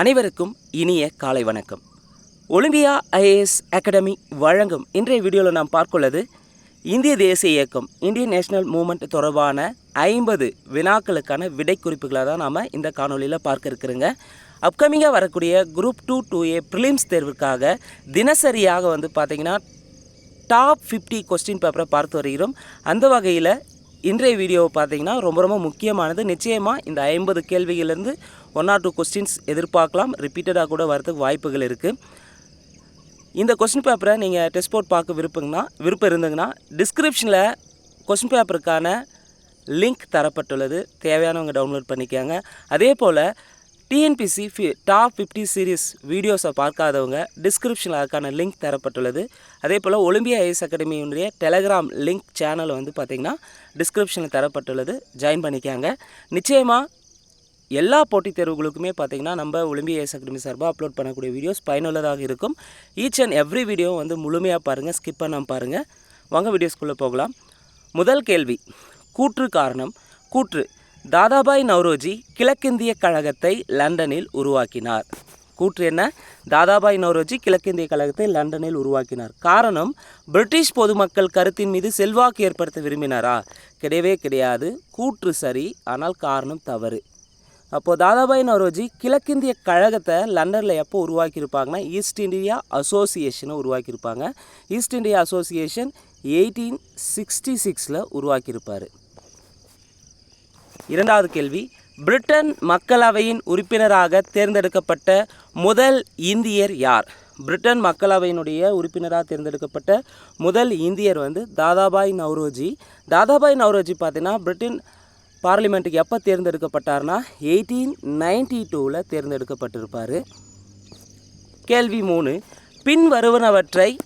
அனைவருக்கும் இனிய காலை வணக்கம். ஒலிம்பியா ஐஏஎஸ் அகாடமி வழங்கும் இன்றைய வீடியோவில் நாம் பார்க்குள்ளது இந்திய தேசிய இயக்கம் இந்தியன் நேஷனல் மூமெண்ட் தொடர்பான ஐம்பது வினாக்களுக்கான விடை குறிப்புகளை தான் நாம் இந்த காணொலியில் பார்க்க இருக்கிறோங்க. அப்கமிங்காக வரக்கூடிய group two two A prelims தேர்வுக்காக தினசரியாக வந்து பார்த்திங்கன்னா டாப் 50 கொஸ்டின் பேப்பரை பார்த்து வருகிறோம். அந்த வகையில் இன்றைய வீடியோவை பார்த்தீங்கன்னா ரொம்ப ரொம்ப முக்கியமானது. நிச்சயமாக இந்த ஐம்பது கேள்விகளிலிருந்து ஒன் ஆர் டூ கொஸ்டின்ஸ் எதிர்பார்க்கலாம். ரிப்பீட்டடாக கூட வரதுக்கு வாய்ப்புகள் இருக்குது இந்த கொஸ்டின் பேப்பரை நீங்கள் டெஸ்ட் போர்ட் பார்க்க விருப்பங்கன்னா விருப்பம் இருந்ததுன்னா டிஸ்கிரிப்ஷனில் கொஸ்டின் பேப்பருக்கான லிங்க் தரப்பட்டுள்ளது. தேவையானவங்க டவுன்லோட் பண்ணிக்கோங்க. அதே போல் டிஎன்பிசி ஃபி டாப் ஃபிஃப்டி சீரிஸ் வீடியோஸை பார்க்காதவங்க டிஸ்கிரிப்ஷனில் அதுக்கான லிங்க் தரப்பட்டுள்ளது. அதே போல் ஒலிம்பியா ஐஎஸ் அகாடமியினுடைய டெலகிராம் லிங்க் சேனல் வந்து பார்த்திங்கன்னா டிஸ்கிரிப்ஷனில் தரப்பட்டுள்ளது. ஜாயின் பண்ணிக்காங்க. நிச்சயமாக எல்லா போட்டித் தேர்வுகளுக்குமே பார்த்தீங்கன்னா நம்ம ஒலிம்பியஸ் அகாடமி சார்பாக அப்லோட் பண்ணக்கூடிய வீடியோஸ் பயனுள்ளதாக இருக்கும். ஈச் அண்ட் எவ்ரி வீடியோ வந்து முழுமையாக பாருங்கள் ஸ்கிப் பண்ணாமல் பாருங்கள் வாங்க வீடியோஸ்குள்ளே போகலாம். முதல் கேள்வி கூற்று காரணம். கூற்று தாதாபாய் நவ்ரோஜி கிழக்கிந்திய கழகத்தை லண்டனில் உருவாக்கினார். கூற்று என்ன? தாதாபாய் நவ்ரோஜி கிழக்கிந்திய கழகத்தை லண்டனில் உருவாக்கினார். காரணம் பிரிட்டிஷ் பொதுமக்கள் கருத்தின் மீது செல்வாக்கு ஏற்படுத்த விரும்பினாரா? கிடையவே கிடையாது. கூற்று சரி ஆனால் காரணம் தவறு. அப்போது தாதாபாய் நவரோஜி கிழக்கிந்திய கழகத்தை லண்டனில் எப்போ உருவாக்கியிருப்பாங்கன்னா ஈஸ்ட் இந்தியா அசோசியேஷனை உருவாக்கியிருப்பாங்க. East India association eighteen sixty சிக்ஸில் உருவாக்கியிருப்பார். இரண்டாவது கேள்வி பிரிட்டன் மக்களவையின் உறுப்பினராக தேர்ந்தெடுக்கப்பட்ட முதல் இந்தியர் யார்? பிரிட்டன் மக்களவையினுடைய உறுப்பினராக தேர்ந்தெடுக்கப்பட்ட முதல் இந்தியர் வந்து தாதாபாய் நவ்ரோஜி தாதாபாய் நவ்ரோஜி பார்த்தீங்கன்னா பிரிட்டன் பார்லிமெண்ட்டுக்கு எப்போ தேர்ந்தெடுக்கப்பட்டார்னா எயிட்டீன் நைன்டி டூவில் தேர்ந்தெடுக்கப்பட்டிருப்பார். கேள்வி மூணு பின் வருவனவற்றை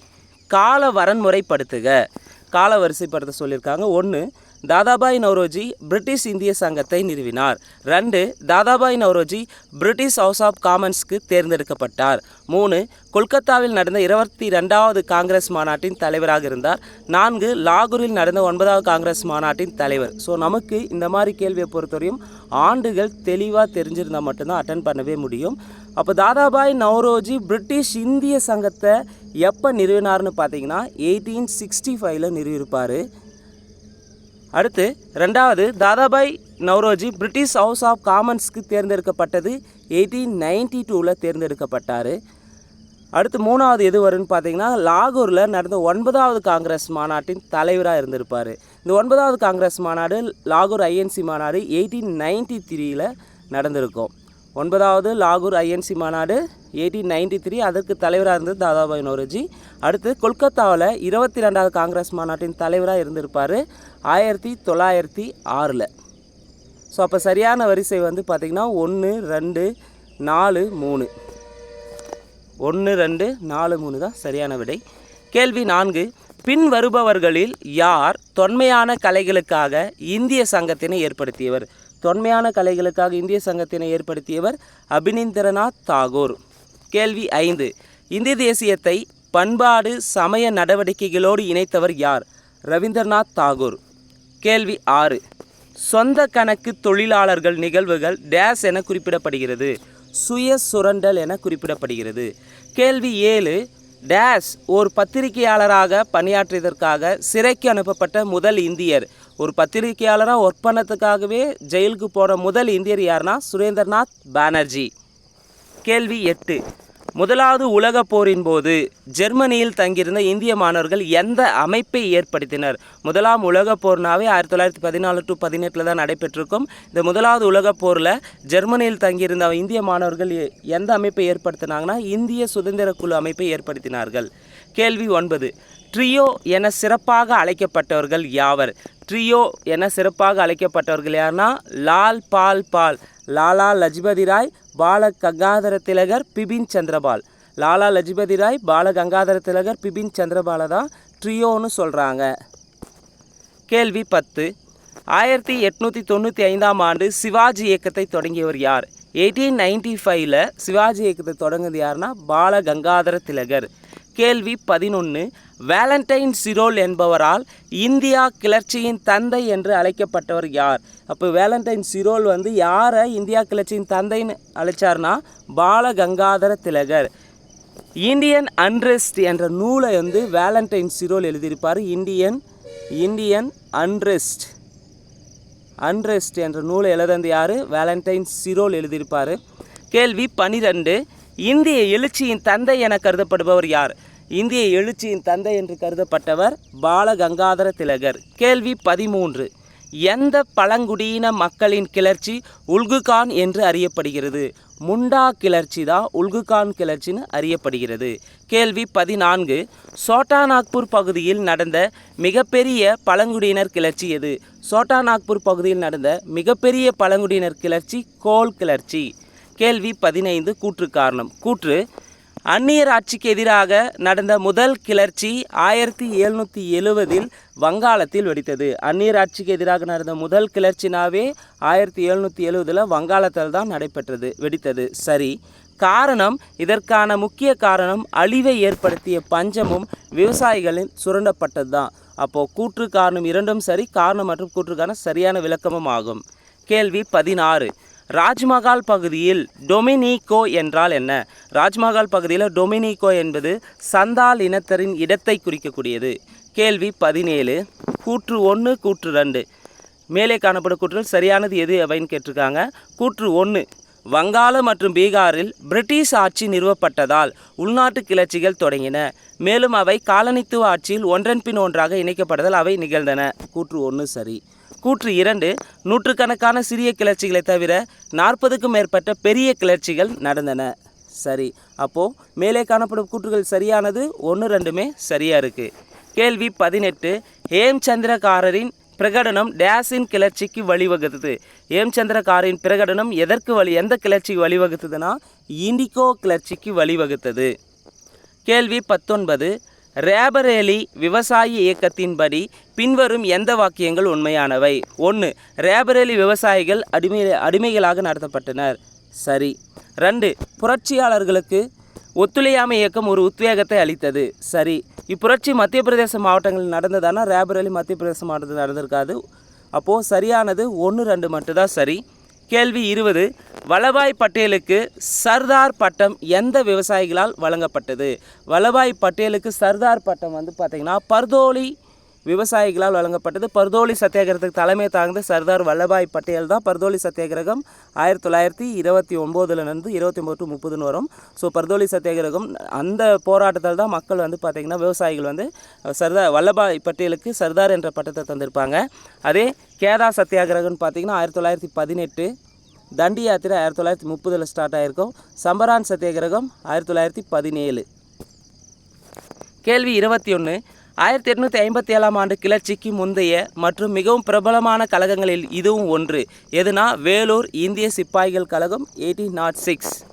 கால வரன்முறைப்படுத்துக கால வரிசைப்படுத்த சொல்லியிருக்காங்க. ஒன்று தாதாபாய் நவ்ரோஜி பிரிட்டிஷ் இந்திய சங்கத்தை நிறுவினார். ரெண்டு Dadabhai Naoroji British House of காமன்ஸ்க்கு தேர்ந்தெடுக்கப்பட்டார். மூணு கொல்கத்தாவில் நடந்த இருபத்தி ரெண்டாவது காங்கிரஸ் மாநாட்டின் தலைவராக இருந்தார். நான்கு லாகூரில் நடந்த ஒன்பதாவது காங்கிரஸ் மாநாட்டின் தலைவர். ஸோ நமக்கு இந்த மாதிரி கேள்வியை பொறுத்தவரையும் ஆண்டுகள் தெளிவாக தெரிஞ்சிருந்தால் மட்டும்தான் அட்டன் பண்ணவே முடியும். அப்போ தாதாபாய் நவ்ரோஜி பிரிட்டிஷ் இந்திய சங்கத்தை எப்போ நிறுவினார்னு பார்த்தீங்கன்னா எயிட்டீன் சிக்ஸ்டி ஃபைவ்ல நிறுவியிருப்பார். அடுத்து ரெண்டாவது Dadabhai Naoroji British House of காமன்ஸ்க்கு தேர்ந்தெடுக்கப்பட்டது. எயிட்டீன் நைன்டி டூவில் தேர்ந்தெடுக்கப்பட்டார். அடுத்து மூணாவது எது வரும்னு பார்த்தீங்கன்னா லாகூரில் நடந்த ஒன்பதாவது காங்கிரஸ் மாநாட்டின் தலைவராக இருந்திருப்பார். இந்த ஒன்பதாவது காங்கிரஸ் மாநாடு லாகூர் ஐஎன்சி மாநாடு எயிட்டீன் நைன்டி த்ரீயில் நடந்திருக்கும். ஒன்பதாவது லாகூர் ஐஎன்சி மாநாடு எயிட்டீன் நைன்டி த்ரீ அதற்கு தலைவராக இருந்தது தாதாபாய் நவ்ரோஜி. அடுத்து கொல்கத்தாவில் இருபத்தி ரெண்டாவது காங்கிரஸ் மாநாட்டின் தலைவராக இருந்திருப்பார். ஆயிரத்தி தொள்ளாயிரத்தி ஆறில். ஸோ அப்போ சரியான வரிசை வந்து பார்த்திங்கன்னா ஒன்று ரெண்டு நாலு மூணு. ஒன்று ரெண்டு நாலு மூணு தான் சரியான விடை. கேள்வி நான்கு. பின் வருபவர்களில் யார் தொன்மையான கலைகளுக்காக இந்திய சங்கத்தினை ஏற்படுத்தியவர்? தொன்மையான கலைகளுக்காக இந்திய சங்கத்தினை ஏற்படுத்தியவர் அபினிந்திரநாத் தாகூர். கேள்வி ஐந்து. இந்திய தேசியத்தை பண்பாடு சமய நடவடிக்கைகளோடு இணைத்தவர் யார்? ரவீந்திரநாத் தாகூர். கேள்வி ஆறு. சொந்த கணக்கு தொழிலாளர்கள் நிகழ்வுகள் டேஸ் என குறிப்பிடப்படுகிறது. சுய சுரண்டல் என குறிப்பிடப்படுகிறது. கேள்வி ஏழு. டேஸ் ஒரு பத்திரிகையாளராக பணியாற்றியதற்காக சிறைக்கு அனுப்பப்பட்ட முதல் இந்தியர். ஒரு பத்திரிகையாளராக ஒர்க் பண்ணதுக்காகவே ஜெயிலுக்கு போன முதல் இந்தியர் யாருன்னா சுரேந்திரநாத் பானர்ஜி. கேள்வி எட்டு. முதலாவது உலகப் போரின் போது ஜெர்மனியில் தங்கியிருந்த இந்திய மாணவர்கள் எந்த அமைப்பை ஏற்படுத்தினர்? முதலாம் உலகப் போர்னாவே ஆயிரத்தி தொள்ளாயிரத்தி பதினாலு டு பதினெட்டில் தான் நடைபெற்றிருக்கும். இந்த முதலாவது உலகப் போரில் ஜெர்மனியில் தங்கியிருந்த இந்திய மாணவர்கள் எ- எந்த அமைப்பை ஏற்படுத்தினாங்கன்னா இந்திய சுதந்திர குழு அமைப்பை ஏற்படுத்தினார்கள். கேள்வி ஒன்பது. ட்ரியோ என சிறப்பாக அழைக்கப்பட்டவர்கள் யாவர்? ட்ரியோ என சிறப்பாக அழைக்கப்பட்டவர்கள் யாருன்னா லால் பால் பால் லாலா லஜ்பதி ராய் பால கங்காதர திலகர் பிபின் சந்திரபால். லாலா லஜ்பதி ராய் பால கங்காதர திலகர் பிபின் சந்திரபாலை தான் ட்ரியோன்னு சொல்கிறாங்க கேள்வி பத்து. ஆயிரத்தி எட்நூற்றி தொண்ணூற்றி ஐந்தாம் ஆண்டு சிவாஜி இயக்கத்தை தொடங்கியவர் யார்? எயிட்டீன் நைன்டி ஃபைவ்ல சிவாஜி இயக்கத்தை தொடங்குது யாருன்னா பால கங்காதர திலகர். கேள்வி பதினொன்று வேலண்டைன் சிரோல் என்பவரால் இந்தியா கிளர்ச்சியின் தந்தை என்று அழைக்கப்பட்டவர் யார்? அப்போ வேலண்டைன் சிரோல் வந்து யாரை இந்தியா கிளர்ச்சியின் தந்தைன்னு அழைச்சார்னா பாலகங்காதர திலகர். இந்தியன் அன்ரெஸ்ட் என்ற நூலை வந்து வேலண்டைன் சிரோல் எழுதியிருப்பார். இந்தியன் இந்தியன் அன்ரெஸ்ட் அன்ரெஸ்ட் என்ற நூலை எழுதந்து யார்? வேலண்டைன் சிரோல் எழுதியிருப்பார். கேள்வி பனிரெண்டு. இந்திய எழுச்சியின் தந்தை என கருதப்படுபவர் யார்? இந்திய எழுச்சியின் தந்தை என்று கருதப்பட்டவர் பாலகங்காதர திலகர். கேள்வி பதிமூன்று. எந்த பழங்குடியின மக்களின் கிளர்ச்சி உல்குகான் என்று அறியப்படுகிறது? முண்டா கிளர்ச்சி தான் உல்குகான் கிளர்ச்சின்னு அறியப்படுகிறது. கேள்வி பதினான்கு. சோட்டா நாக்பூர் பகுதியில் நடந்த மிகப்பெரிய பழங்குடியினர் கிளர்ச்சி எது? சோட்டா நாக்பூர் பகுதியில் நடந்த மிகப்பெரிய பழங்குடியினர் கிளர்ச்சி கோல் கிளர்ச்சி. கேள்வி பதினைந்து கூற்று காரணம். கூற்று அந்நியர் ஆட்சிக்கு எதிராக நடந்த முதல் கிளர்ச்சி ஆயிரத்தி எழுநூற்றி எழுவதில் வங்காளத்தில் வெடித்தது. அந்நியர் ஆட்சிக்கு எதிராக நடந்த முதல் கிளர்ச்சினாவே ஆயிரத்தி எழுநூற்றி எழுவதில் வங்காளத்தில் தான் நடைபெற்றது வெடித்தது. சரி காரணம் இதற்கான முக்கிய காரணம் அழிவை ஏற்படுத்திய பஞ்சமும் விவசாயிகளின் சுரண்டப்பட்டது தான் அப்போது கூற்று காரணம் இரண்டும் சரி காரணம் மற்றும் கூற்றுக்கான சரியான விளக்கமும் ஆகும். கேள்வி பதினாறு ராஜ்மஹால் பகுதியில் டொமினிகோ என்றால் என்ன? ராஜ்மஹால் பகுதியில் டொமினிகோ என்பது சந்தால் இனத்தரின் இடத்தை குறிக்கக்கூடியது. கேள்வி பதினேழு. கூற்று ஒன்று கூற்று ரெண்டு. மேலே காணப்படும் கூற்றில் சரியானது எது அவைன்னு கேட்டிருக்காங்க. கூற்று ஒன்று வங்காள மற்றும் பீகாரில் பிரிட்டிஷ் ஆட்சி நிறுவப்பட்டதால் உள்நாட்டு கிளர்ச்சிகள் தொடங்கின. மேலும் அவை காலனித்துவ ஆட்சியில் ஒன்றன் பின் ஒன்றாக இணைக்கப்பட்டதால் அவை நிகழ்ந்தன. கூற்று ஒன்று சரி. கூற்று இரண்டு நூற்றுக்கணக்கான சிறிய கிளர்ச்சிகளை தவிர நாற்பதுக்கும் மேற்பட்ட பெரிய கிளர்ச்சிகள் நடந்தன. சரி அப்போது மேலே காணப்படும் கூற்றுகள் சரியானது? ஒன்று ரெண்டுமே சரியாக இருக்குது கேள்வி பதினெட்டு ஹேம்சந்திரகாரரின் பிரகடனம் டேஸின் கிளர்ச்சிக்கு வழிவகுத்தது. ஹேம்சந்திரகாரின் பிரகடனம் எதற்கு வழி எந்த கிளர்ச்சிக்கு வழிவகுத்ததுன்னா இண்டிகோ கிளர்ச்சிக்கு வழிவகுத்தது. கேள்வி பத்தொன்பது ரேபரேலி விவசாய இயக்கத்தின்படி பின்வரும் எந்த வாக்கியங்கள் உண்மையானவை? ஒன்று ரேபரேலி விவசாயிகள் அடிமை அடிமைகளாக நடத்தப்பட்டனர். சரி. ரெண்டு புரட்சியாளர்களுக்கு ஒத்துழையாமை இயக்கம் ஒரு உத்வேகத்தை அளித்தது. சரி. இப்புரட்சி மத்திய பிரதேச மாவட்டங்களில் நடந்ததானா? ரேபரேலி மத்திய பிரதேச மாவட்டத்தில் நடந்திருக்காது. அப்போது சரியானது ஒன்று ரெண்டு மட்டும்தான். சரி. கேள்வி இருபது. வல்லபாய் பட்டேலுக்கு சர்தார் பட்டம் எந்த விவசாயிகளால் வழங்கப்பட்டது? வல்லபாய் பட்டேலுக்கு சர்தார் பட்டம் வந்து பார்த்திங்கன்னா பர்தோலி விவசாயிகளால் வழங்கப்பட்டது. பர்தோலி சத்தியாகிரகத்துக்கு தலைமை தாழ்ந்த சர்தார் வல்லபாய் பட்டேல் தான் பர்தோலி சத்தியாகிரகம் ஆயிரத்தி தொள்ளாயிரத்தி இருபத்தி ஒம்போதுலேருந்து இருபத்தி ஒம்பது டு முப்பதுன்னு வரும். ஸோ பர்தோலி சத்தியாகிரகம் அந்த போராட்டத்தில் தான் மக்கள் வந்து பார்த்திங்கன்னா விவசாயிகள் வந்து சர்தார் வல்லபாய் பட்டேலுக்கு சர்தார் என்ற பட்டத்தை தந்திருப்பாங்க. அதே கேதா சத்தியாகிரகம்னு பார்த்திங்கன்னா ஆயிரத்தி தொள்ளாயிரத்தி பதினெட்டு தண்டி யாத்திரை ஆயிரத்தி தொள்ளாயிரத்தி முப்பதில் ஸ்டார்ட் ஆகிருக்கும் சம்பரான் சத்தியாகிரகம் ஆயிரத்தி தொள்ளாயிரத்தி பதினேழு. கேள்வி இருபத்தி ஒன்று ஆயிரத்தி எட்நூற்றி ஐம்பத்தி ஏழாம் ஆண்டு கிளர்ச்சிக்கு முந்தைய மற்றும் மிகவும் பிரபலமான கழகங்களில் இதுவும் ஒன்று. எதுனா? வேலூர் இந்திய சிப்பாய்கள் கழகம் எயிட்டீன் நாட் சிக்ஸ்.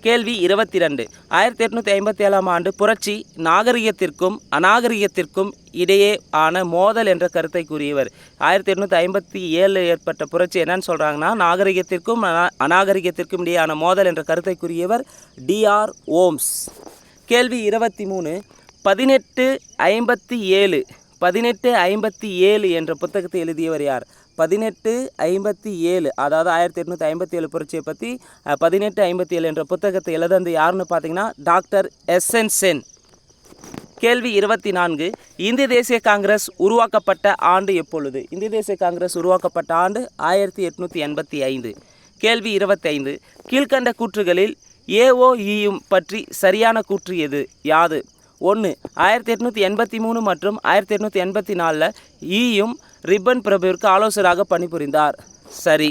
கேள்வி இருபத்தி ரெண்டு ஆயிரத்தி எட்நூற்றி ஐம்பத்தி ஏழாம் ஆண்டு புரட்சி நாகரிகத்திற்கும் அநாகரிகத்திற்கும் இடையே ஆன மோதல் என்ற கருத்தை கூறியவர். ஆயிரத்தி எட்நூற்றி ஐம்பத்தி ஏழில் ஏற்பட்ட புரட்சி என்னன்னு சொல்கிறாங்கன்னா நாகரிகத்திற்கும் அனா- அநாகரிகத்திற்கும் இடையான மோதல் என்ற கருத்தை கூறியவர் டிஆர் ஓம்ஸ். கேள்வி இருபத்தி மூணு. பதினெட்டு ஐம்பத்தி ஏழு பதினெட்டு ஐம்பத்தி ஏழு என்ற புத்தகத்தை எழுதியவர் யார்? பதினெட்டு ஐம்பத்தி ஏழு அதாவது ஆயிரத்தி எட்நூற்றி ஐம்பத்தி ஏழு புரட்சியை பற்றி பதினெட்டு ஐம்பத்தி ஏழு என்ற புத்தகத்தை எழுதந்து யாருன்னு பார்த்தீங்கன்னா டாக்டர் எஸ்என் சென். கேள்வி இருபத்தி நான்கு இந்திய தேசிய காங்கிரஸ் உருவாக்கப்பட்ட ஆண்டு எப்பொழுது? இந்திய தேசிய காங்கிரஸ் உருவாக்கப்பட்ட ஆண்டு ஆயிரத்தி எட்நூற்றி எண்பத்தி ஐந்து. கேள்வி இருபத்தைந்து கீழ்க்கண்ட கூற்றுகளில் ஏஓஇயும் பற்றி சரியான கூற்று எது? யாது? ஒன்று ஆயிரத்தி எட்நூற்றி எண்பத்தி மூணு மற்றும் ஆயிரத்தி எட்நூற்றி எண்பத்தி நாலில் ஈயும் ரிப்பன் பிரபுவிற்கு ஆலோசகராக பணிபுரிந்தார். சரி.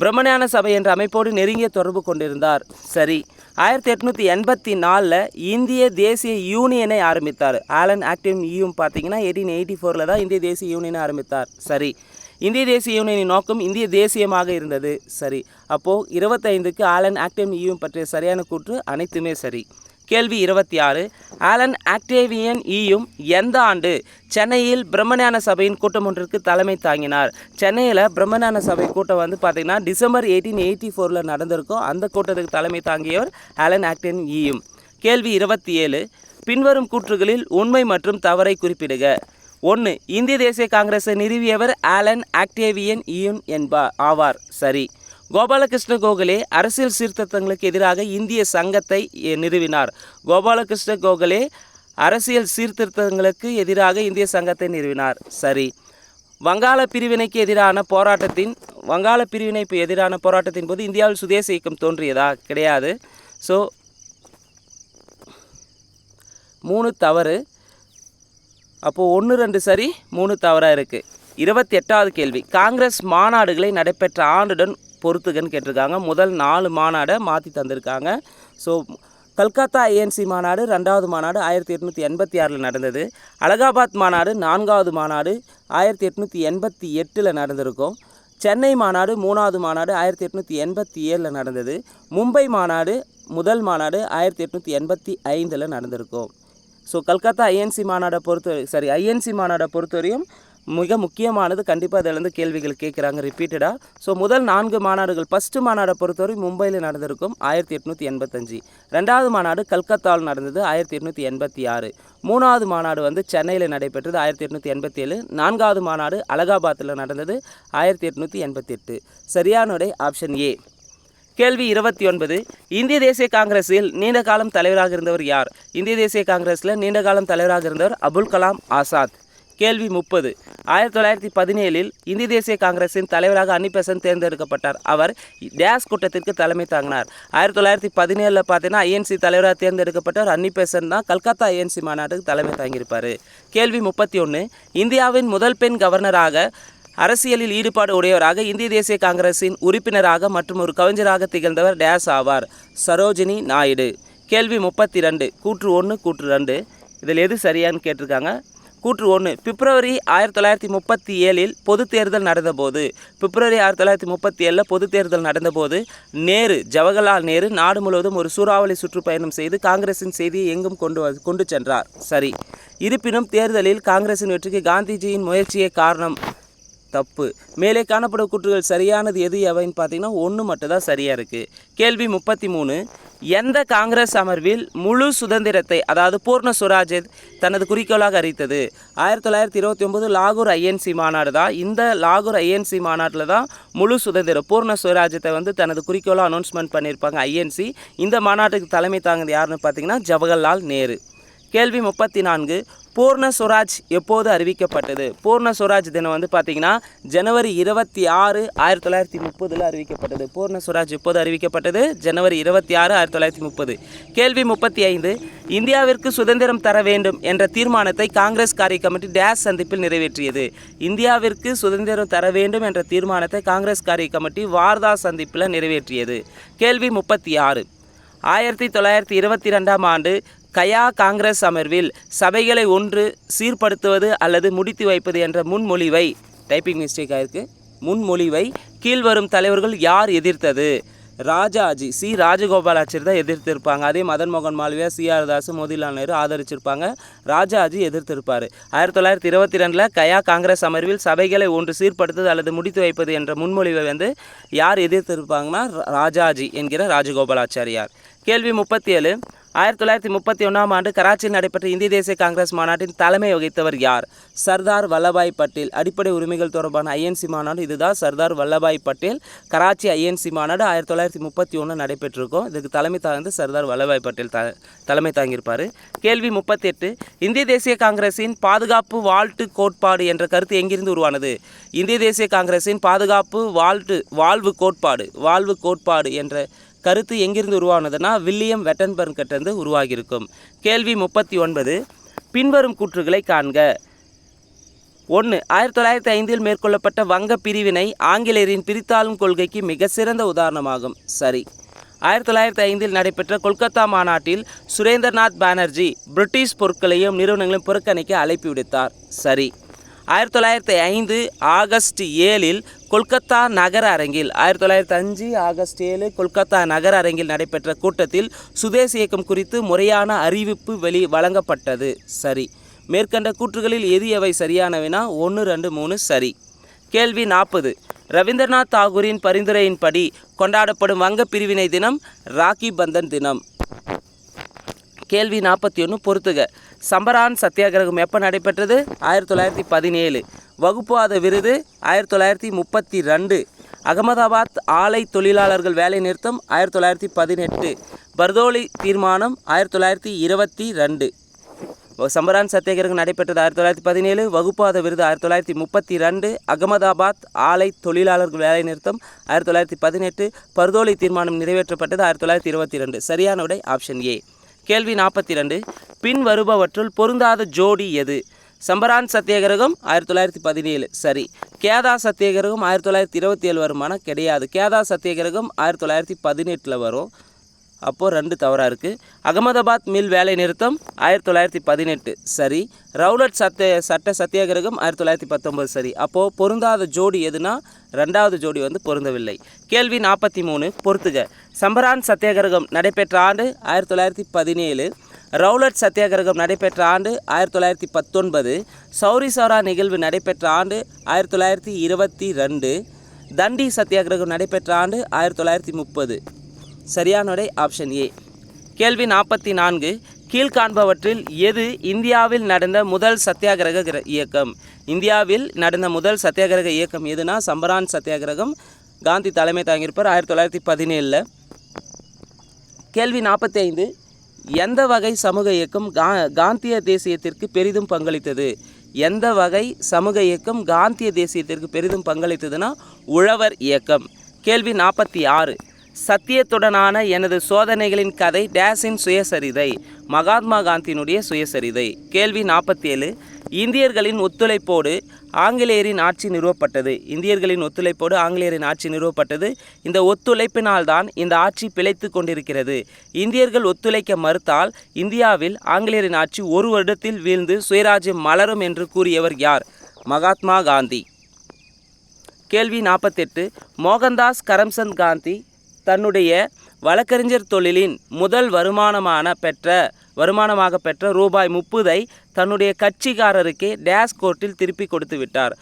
பிரம்மஞான சபை என்ற அமைப்போடு நெருங்கிய தொடர்பு கொண்டிருந்தார். சரி. ஆயிரத்தி எட்நூற்றி எண்பத்தி நாலில் இந்திய தேசிய யூனியனை ஆரம்பித்தார். ஆலன் ஆக்டிவ் யூம் பார்த்தீங்கன்னா எயிட்டீன் எயிட்டி ஃபோரில் தான் இந்திய தேசிய யூனியனை ஆரம்பித்தார். சரி. இந்திய தேசிய யூனியனின் நோக்கம் இந்திய தேசியமாக இருந்தது. சரி. அப்போது இருபத்தைந்துக்கு ஆலன் ஆக்டிவ் யூம் பற்றிய சரியான கூற்று அனைத்துமே சரி. கேள்வி இருபத்தி ஆறு. ஆலன் ஆக்டேவியன் ஈயும் எந்த ஆண்டு சென்னையில் பிரம்மஞான சபையின் கூட்டம் ஒன்றிற்கு தலைமை தாங்கினார். சென்னையில் பிரம்மஞான சபை கூட்டம் வந்து பார்த்திங்கன்னா டிசம்பர் எயிட்டீன் எயிட்டி ஃபோரில் நடந்திருக்கும். அந்த கூட்டத்துக்கு தலைமை தாங்கியவர் ஆலன் ஆக்டேன் ஈயும். கேள்வி இருபத்தி ஏழு. பின்வரும் கூற்றுகளில் உண்மை மற்றும் தவறை குறிப்பிடுக. ஒன்று இந்திய தேசிய காங்கிரஸை நிறுவியவர் ஆலன் ஆக்டேவியன் ஈயும் என்பா ஆவார். சரி. கோபாலகிருஷ்ண கோகலே அரசியல் சீர்திருத்தங்களுக்கு எதிராக இந்திய சங்கத்தை நிறுவினார். கோபாலகிருஷ்ண கோகலே அரசியல் சீர்திருத்தங்களுக்கு எதிராக இந்திய சங்கத்தை நிறுவினார். சரி. வங்காள பிரிவினைக்கு எதிரான போராட்டத்தின் வங்காள பிரிவினைக்கு எதிரான போராட்டத்தின் போது இந்தியாவில் சுதேச இயக்கம் தோன்றியதா? கிடையாது. ஸோ மூணு தவறு. அப்போது ஒன்று ரெண்டு சரி மூணு தவறாக இருக்குது இருபத்தி எட்டாவது கேள்வி. காங்கிரஸ் மாநாடுகளை நடைபெற்ற ஆண்டுடன் பொறுத்துக்கன்னு கேட்டிருக்காங்க. முதல் நாலு மாநாடை மாற்றி தந்திருக்காங்க. ஸோ கல்கத்தா ஏஎன்சி மாநாடு ரெண்டாவது மாநாடு ஆயிரத்தி எட்நூற்றி எண்பத்தி ஆறில் நடந்தது. அலகாபாத் மாநாடு நான்காவது மாநாடு ஆயிரத்தி எட்நூற்றி எண்பத்தி எட்டில் நடந்திருக்கும். சென்னை மாநாடு மூணாவது மாநாடு ஆயிரத்தி எட்நூற்றி எண்பத்தி ஏழில் நடந்தது. மும்பை மாநாடு முதல் மாநாடு ஆயிரத்தி எட்நூற்றி எண்பத்தி ஐந்தில் நடந்திருக்கும். ஸோ கல்கத்தா ஐஎன்சி மாநாடை பொறுத்த சாரி ஐஎன்சி மாநாடை பொறுத்தவரையும் மிக முக்கியமானது. கண்டிப்பாக அதிலேருந்து கேள்விகள் கேட்குறாங்க ரிப்பீட்டடாக ஸோ முதல் நான்கு மாநாடுகள் ஃபஸ்ட்டு மாநாடை பொறுத்தவரை மும்பையில் நடந்திருக்கும் ஆயிரத்தி எட்நூற்றி எண்பத்தஞ்சு. ரெண்டாவது மாநாடு கல்கத்தாவில் நடந்தது ஆயிரத்தி எட்நூற்றி எண்பத்தி ஆறு. மூணாவது மாநாடு வந்து சென்னையில் நடைபெற்றது ஆயிரத்தி எட்நூற்றி எண்பத்தி ஏழு. நான்காவது மாநாடு அலகாபாத்தில் நடந்தது ஆயிரத்தி எட்நூற்றி எண்பத்தி எட்டு. சரியானுடைய ஆப்ஷன் ஏ கேள்வி இருபத்தி ஒன்பது. இந்திய தேசிய காங்கிரஸில் நீண்ட காலம் தலைவராக இருந்தவர் யார்? இந்திய தேசிய காங்கிரஸில் நீண்ட காலம் தலைவராக இருந்தவர் அபுல் கலாம் ஆசாத். கேள்வி முப்பது. ஆயிரத்தி தொள்ளாயிரத்தி பதினேழில் இந்திய தேசிய காங்கிரஸின் தலைவராக அன்னிபெசன் தேர்ந்தெடுக்கப்பட்டார். அவர் டேஸ் கூட்டத்திற்கு தலைமை தாங்கினார். ஆயிரத்தி தொள்ளாயிரத்தி பதினேழில் பார்த்தீங்கன்னா ஐஎன்சி தலைவராக தேர்ந்தெடுக்கப்பட்டவர் அன்னிபெசன் தான் கல்கத்தா ஐஎன்சி மாநாட்டுக்கு தலைமை தாங்கியிருப்பார். கேள்வி முப்பத்தி ஒன்று இந்தியாவின் முதல் பெண் கவர்னராக அரசியலில் ஈடுபாடு உடையவராக இந்திய தேசிய காங்கிரசின் உறுப்பினராக மற்றும் ஒரு கவிஞராக திகழ்ந்தவர் டேஸ் ஆவார். சரோஜினி நாயுடு. கேள்வி முப்பத்தி ரெண்டு கூற்று ஒன்று கூற்று ரெண்டு. இதில் எது சரியான்னு கேட்டிருக்காங்க. கூற்று ஒன்று. பிப்ரவரி ஆயிரத்தி தொள்ளாயிரத்தி முப்பத்தி ஏழில் பொது தேர்தல் நடந்தபோது பிப்ரவரி ஆயிரத்தி தொள்ளாயிரத்தி முப்பத்தி ஏழில் பொது தேர்தல் நடந்தபோது நேரு ஜவஹர்லால் நேரு நாடு முழுவதும் ஒரு சூறாவளி சுற்றுப்பயணம் செய்து காங்கிரசின் செய்தியை எங்கும் கொண்டு கொண்டு சென்றார். சரி. இருப்பினும் தேர்தலில் காங்கிரசின் வெற்றிக்கு காந்திஜியின் முயற்சியே காரணம். தப்பு. மேலே காணப்படும் கூற்றுகள் சரியானது எது எவைன்னு பார்த்தீங்கன்னா ஒன்று மட்டும்தான் சரியாக இருக்குது கேள்வி முப்பத்தி மூணு எந்த காங்கிரஸ் அமர்வில் முழு சுதந்திரத்தை அதாவது பூர்ண சுவராஜை தனது குறிக்கோளாக அறிவித்தது? ஆயிரத்தி தொள்ளாயிரத்தி இருபத்தி ஒம்பது லாகூர் ஐஎன்சி மாநாடு தான். இந்த லாகூர் ஐஎன்சி மாநாட்டில் தான் முழு சுதந்திரம் பூர்ண சுவராஜ்யத்தை வந்து தனது குறிக்கோளாக அனௌன்ஸ்மெண்ட் பண்ணியிருப்பாங்க ஐஎன்சி இந்த மாநாட்டுக்கு தலைமை தாங்குது யாருன்னு பார்த்தீங்கன்னா ஜவஹர்லால் நேரு. கேள்வி முப்பத்தி நான்கு பூர்ண சுவராஜ் எப்போது அறிவிக்கப்பட்டது? பூர்ண சுவராஜ் தினம் வந்து பார்த்தீங்கன்னா ஜனவரி இருபத்தி ஆறு ஆயிரத்தி தொள்ளாயிரத்தி முப்பதில் அறிவிக்கப்பட்டது. பூர்ண சுவராஜ் எப்போது அறிவிக்கப்பட்டது? ஜனவரி இருபத்தி ஆறு ஆயிரத்தி தொள்ளாயிரத்தி முப்பது. கேள்வி முப்பத்தி ஐந்து. இந்தியாவிற்கு சுதந்திரம் தர வேண்டும் என்ற தீர்மானத்தை காங்கிரஸ் காரிய கமிட்டி டேஸ் சந்திப்பில் நிறைவேற்றியது. இந்தியாவிற்கு சுதந்திரம் தர வேண்டும் என்ற தீர்மானத்தை காங்கிரஸ் காரிய கமிட்டி வார்தா சந்திப்பில் நிறைவேற்றியது. கேள்வி முப்பத்தி ஆறு. ஆயிரத்தி தொள்ளாயிரத்தி இருபத்தி ரெண்டாம் ஆண்டு கயா காங்கிரஸ் அமர்வில் சபைகளை ஒன்று சீர்படுத்துவது அல்லது முடித்து வைப்பது என்ற முன்மொழிவை டைப்பிங் மிஸ்டேக் ஆயிருக்கு முன்மொழிவை கீழ்வரும் தலைவர்கள் யார் எதிர்த்தது? ராஜாஜி சி. ராஜகோபாலாச்சாரி தான் எதிர்த்திருப்பாங்க. அதே மதன் மோகன் மாலவியா சி. ஆர். தாஸ் மோதிலால் நேரு ஆதரிச்சிருப்பாங்க. ராஜாஜி எதிர்த்திருப்பார். ஆயிரத்தி தொள்ளாயிரத்தி இருபத்தி ரெண்டில் கயா காங்கிரஸ் அமர்வில் சபைகளை ஒன்று சீர்படுத்துவது அல்லது முடித்து வைப்பது என்ற முன்மொழிவை வந்து யார் எதிர்த்திருப்பாங்கன்னா ரா- ராஜாஜி என்கிற ராஜகோபாலாச்சாரியார். கேள்வி முப்பத்தி ஏழு ஆயிரத்தி தொள்ளாயிரத்தி முப்பத்தி ஒன்றாம் ஆண்டு கராச்சியில் நடைபெற்ற இந்திய தேசிய காங்கிரஸ் மாநாட்டின் தலைமை வகித்தவர் யார்? சர்தார் வல்லபாய் பட்டேல். அடிப்படை உரிமைகள் தொடர்பான ஐஎன்சி மாநாடு இதுதான். சர்தார் வல்லபாய் பட்டேல் கராச்சி ஐஎன்சி மாநாடு ஆயிரத்தி தொள்ளாயிரத்தி முப்பத்தி ஒன்று நடைபெற்றிருக்கும். இதுக்கு தலைமை தாழ்ந்து சர்தார் வல்லபாய் பட்டேல் த தலைமை தாங்கியிருப்பார். கேள்வி முப்பத்தெட்டு. இந்திய தேசிய காங்கிரஸின் பாதுகாப்பு வாழ்த்து கோட்பாடு என்ற கருத்து எங்கிருந்து உருவானது? இந்திய தேசிய காங்கிரஸின் பாதுகாப்பு வாழ்த்து வாழ்வு கோட்பாடு வாழ்வு கோட்பாடு என்ற கருத்து எங்கிருந்து உருவானதுன்னா வில்லியம் வெட்டன்பர்க் கிட்டேருந்து உருவாகியிருக்கும். கேள்வி முப்பத்தி ஒன்பது. பின்வரும் கூற்றுகளை காண்க. ஒன்று ஆயிரத்தி தொள்ளாயிரத்தி ஐந்தில் மேற்கொள்ளப்பட்ட வங்க பிரிவினை ஆங்கிலேயரின் பிரித்தாளும் கொள்கைக்கு மிக சிறந்த உதாரணமாகும். சரி. ஆயிரத்தி தொள்ளாயிரத்தி ஐந்தில் நடைபெற்ற கொல்கத்தா மாநாட்டில் சுரேந்திரநாத் பானர்ஜி பிரிட்டிஷ் பொருட்களையும் நிறுவனங்களையும் புறக்கணிக்க அழைப்பு விடுத்தார். சரி. ஆயிரத்தி தொள்ளாயிரத்தி ஐந்து ஆகஸ்ட் ஏழில் கொல்கத்தா நகர அரங்கில் ஆயிரத்தி தொள்ளாயிரத்தி அஞ்சு ஆகஸ்ட் ஏழு கொல்கத்தா நகர அரங்கில் நடைபெற்ற கூட்டத்தில் சுதேசி இயக்கம் குறித்து முறையான அறிவிப்பு வெளி வழங்கப்பட்டது. சரி. மேற்கண்ட கூற்றுகளில் எது எவை சரியானவைனா ஒன்று ரெண்டு மூணு சரி. கேள்வி நாற்பது. ரவீந்திரநாத் தாகூரின் பரிந்துரையின்படி கொண்டாடப்படும் வங்க பிரிவினை தினம் ராக்கி பந்தன் தினம். கேள்வி நாற்பத்தி ஒன்று பொறுத்துக. சம்பரான் சத்தியாகிரகம் எப்போ நடைபெற்றது? ஆயிரத்தி தொள்ளாயிரத்தி பதினேழு. வகுப்புவாத விருது ஆயிரத்தி தொள்ளாயிரத்தி முப்பத்தி ரெண்டு. அகமதாபாத் ஆலை தொழிலாளர்கள் வேலை நிறுத்தம் ஆயிரத்தி தொள்ளாயிரத்தி பதினெட்டு. பர்தோலி தீர்மானம் ஆயிரத்தி தொள்ளாயிரத்தி இருபத்தி ரெண்டு. சம்பரான் சத்தியாகிரகம் நடைபெற்றது ஆயிரத்தி தொள்ளாயிரத்தி பதினேழு. வகுப்பாத விருது ஆயிரத்தி தொள்ளாயிரத்தி முப்பத்தி ரெண்டு. அகமதாபாத் ஆலை தொழிலாளர்கள் வேலை நிறுத்தம் ஆயிரத்தி தொள்ளாயிரத்தி பதினெட்டு. பர்தோலி தீர்மானம் நிறைவேற்றப்பட்டது ஆயிரத்தி தொள்ளாயிரத்தி இருபத்தி ரெண்டு. சரியான விடை ஆப்ஷன் ஏ கேள்வி நாற்பத்தி ரெண்டு. பின் வருபவற்றுள் பொருந்தாத ஜோடி எது? சம்பரான் சத்தியாகிரகம் ஆயிரத்தி தொள்ளாயிரத்தி பதினேழு. சரி. கேதா சத்தியாகிரகம் ஆயிரத்தி தொள்ளாயிரத்தி இருபத்தி ஏழு வருமானா கிடையாது. கேதா சத்தியாகிரகம் ஆயிரத்தி தொள்ளாயிரத்தி பதினெட்டில் வரும். அப்போது ரெண்டு தவறாக இருக்குது அகமதாபாத் மில் வேலை நிறுத்தம் ஆயிரத்தி தொள்ளாயிரத்தி பதினெட்டு. சரி. ரவுலட் சத்த சட்ட சத்தியாகிரகம் ஆயிரத்தி தொள்ளாயிரத்தி பத்தொம்பது சரி. அப்போது பொருந்தாத ஜோடி எதுனா ரெண்டாவது ஜோடி வந்து பொருந்தவில்லை. கேள்வி நாற்பத்தி மூணு. பொறுத்துக. சம்பரான் சத்தியாகிரகம் நடைபெற்ற ஆண்டு ஆயிரத்தி தொள்ளாயிரத்தி பதினேழு. ரவுலட் சத்தியாகிரகம் நடைபெற்ற ஆண்டு ஆயிரத்தி தொள்ளாயிரத்தி பத்தொன்பது சௌரி சௌரா நிகழ்வு நடைபெற்ற ஆண்டு ஆயிரத்தி தொள்ளாயிரத்தி இருபத்தி ரெண்டு தண்டி சத்தியாகிரகம் நடைபெற்ற ஆண்டு ஆயிரத்தி தொள்ளாயிரத்தி முப்பது. சரியானுடை ஆப்ஷன் ஏ. கேள்வி நாற்பத்தி நான்கு கீழ்காண்பவற்றில் எது இந்தியாவில் நடந்த முதல் சத்தியாகிரக கிர- இயக்கம்? இந்தியாவில் நடந்த முதல் சத்தியாகிரக இயக்கம் எதுனா? சம்பரான் சத்தியாகிரகம். காந்தி தலைமை தாங்கியிருப்பார் ஆயிரத்தி தொள்ளாயிரத்தி பதினேழில். கேள்வி நாற்பத்தி ஐந்து எந்த வகை சமூக இயக்கம் கா காந்திய தேசியத்திற்கு பெரிதும் பங்களித்தது? எந்த வகை சமூக இயக்கம் காந்திய தேசியத்திற்கு பெரிதும் பங்களித்ததுன்னா உழவர் இயக்கம். கேள்வி நாற்பத்தி ஆறு. சத்தியத்துடனான எனது சோதனைகளின் கதை டேஸின் சுயசரிதை மகாத்மா காந்தியினுடைய சுயசரிதை. கேள்வி நாற்பத்தி ஏழு இந்தியர்களின் ஒத்துழைப்போடு ஆங்கிலேயரின் ஆட்சி நிறுவப்பட்டது. இந்தியர்களின் ஒத்துழைப்போடு ஆங்கிலேயரின் ஆட்சி நிறுவப்பட்டது. இந்த ஒத்துழைப்பினால்தான் இந்த ஆட்சி பிழைத்து கொண்டிருக்கிறது. இந்தியர்கள் ஒத்துழைக்க மறுத்தால் இந்தியாவில் ஆங்கிலேயரின் ஆட்சி ஒரு வருடத்தில் வீழ்ந்து சுயராஜ்யம் மலரும் என்று கூறியவர் யார்? மகாத்மா காந்தி. கேள்வி நாற்பத்தெட்டு மோகன்தாஸ் கரம்சந்த் காந்தி தன்னுடைய வழக்கறிஞர் தொழிலின் முதல் வருமானமான பெற்ற வருமானமாக பெற்ற ரூபாய் முப்பதை தன்னுடைய கட்சிக்காரருக்கே டேஸ் கோர்ட்டில் திருப்பி கொடுத்து விட்டார்.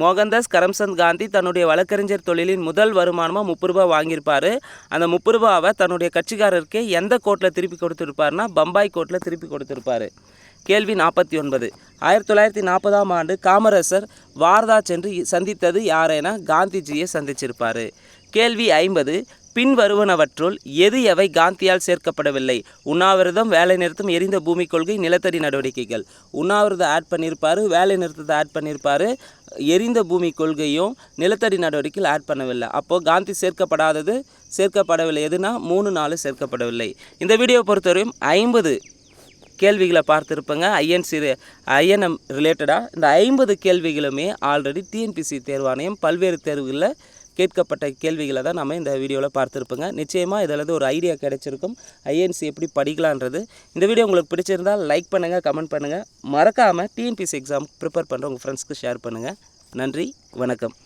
மோகன்தாஸ் கரம்சந்த் காந்தி தன்னுடைய வழக்கறிஞர் தொழிலின் முதல் வருமானமாக முப்பது ரூபாய் வாங்கியிருப்பார். அந்த முப்பது ரூபாவை தன்னுடைய கட்சிக்காரருக்கே எந்த கோர்ட்டில் திருப்பி கொடுத்துருப்பாருன்னா பம்பாய் கோர்ட்டில் திருப்பி கொடுத்துருப்பாரு. கேள்வி நாற்பத்தி ஒன்பது ஆயிரத்தி தொள்ளாயிரத்தி நாற்பதாம் ஆண்டு காமராசர் வார்தா சென்று சந்தித்தது யாரென காந்திஜியை சந்திச்சிருப்பார். கேள்வி ஐம்பது. பின் வருவனவற்றுள் எது எவை காந்தியால் சேர்க்கப்படவில்லை? உண்ணாவிரதம் வேலை நிறுத்தம் எரிந்த பூமி கொள்கை நிலத்தடி நடவடிக்கைகள். உண்ணாவிரதம் ஆட் பண்ணியிருப்பாரு வேலை நிறுத்தத்தை ஆட் பண்ணியிருப்பாரு எரிந்த பூமி கொள்கையும் நிலத்தடி நடவடிக்கைகள் ஆட் பண்ணவில்லை. அப்போது காந்தி சேர்க்கப்படாதது சேர்க்கப்படவில்லை. எதுனா மூணு நாலு சேர்க்கப்படவில்லை. இந்த வீடியோவை பொறுத்தவரையும் ஐம்பது கேள்விகளை பார்த்துருப்பேங்க. ஐஎன்சி ஐஎன்எம் ரிலேட்டடாக இந்த ஐம்பது கேள்விகளுமே ஆல்ரெடி டிஎன்பிசி தேர்வாணையம் பல்வேறு தேர்வுகளில் கேட்கப்பட்ட கேள்விகளை தான் நம்ம இந்த வீடியோவில் பார்த்துருப்போங்க. நிச்சயமாக இதில் ஒரு ஐடியா கிடைச்சிருக்கும். ஐஎன்சி எப்படி படிக்கலான்றது. இந்த வீடியோ உங்களுக்கு பிடிச்சிருந்தால் லைக் பண்ணுங்கள் கமெண்ட் பண்ணுங்கள் மறக்காமல் டிஎன்பிசி எக்ஸாம் ப்ரிப்பேர் பண்ணுற உங்கள் ஃப்ரெண்ட்ஸ்க்கு ஷேர் பண்ணுங்கள் நன்றி வணக்கம்.